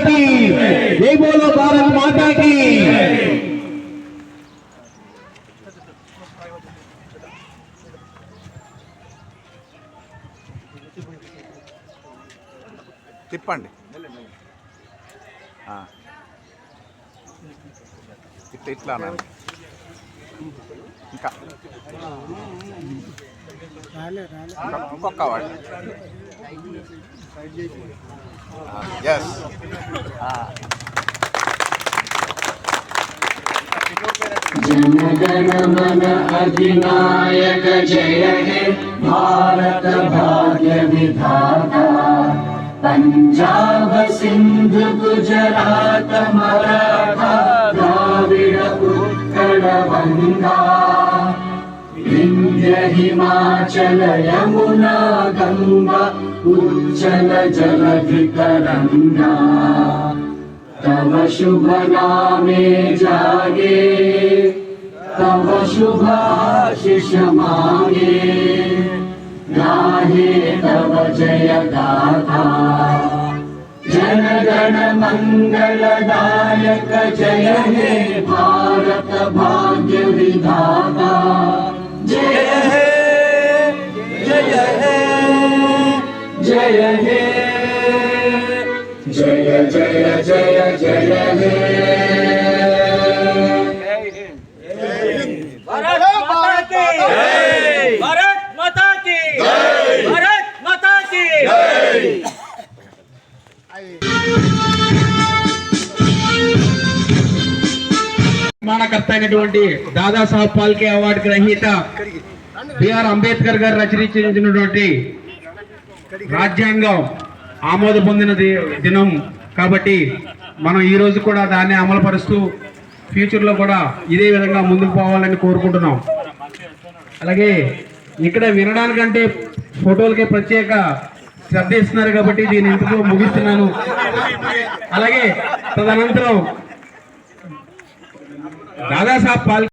మాతాకి. జై బోలో భారత్ మాతాకి. తిప్పండి. ఇట్లా ఇట్లా ఇంకా. ఇంకొక ఎస్ जनगण मन अधिनायक जय हे भारत भाग्य विधाता पंजाब सिंध गुजरात मराठा। द्राविड उत्कल गंगा हिमाचल यमुना गंगा उज्जल जलधि तरंगा तव शुभ नामे जागे तव शुभ आशीष मांगे गाहे तव जय गाथा जन गण मंगलदायक जय हे भारत भाग्य विधाता हे जय जय जय जय हे भारत माता की भारत माता की भारत माता की నిర్మాణకర్త అయినటువంటి దాదాసాహెబ్ పాల్కే అవార్డు గ్రహీత బిఆర్ అంబేద్కర్ గారు రచించినటువంటి రాజ్యాంగం ఆమోద పొందిన దినం కాబట్టి మనం ఈ రోజు కూడా దాన్ని అమలుపరుస్తూ ఫ్యూచర్లో కూడా ఇదే విధంగా ముందుకు పోవాలని కోరుకుంటున్నాం. అలాగే ఇక్కడ వినడానికంటే ఫోటోలకే ప్రత్యేక శ్రద్ధ ఇస్తున్నారు కాబట్టి దీని ఇంతకు ముగిస్తున్నాను. అలాగే తదనంతరం దాదాసాహెబ్ పాల్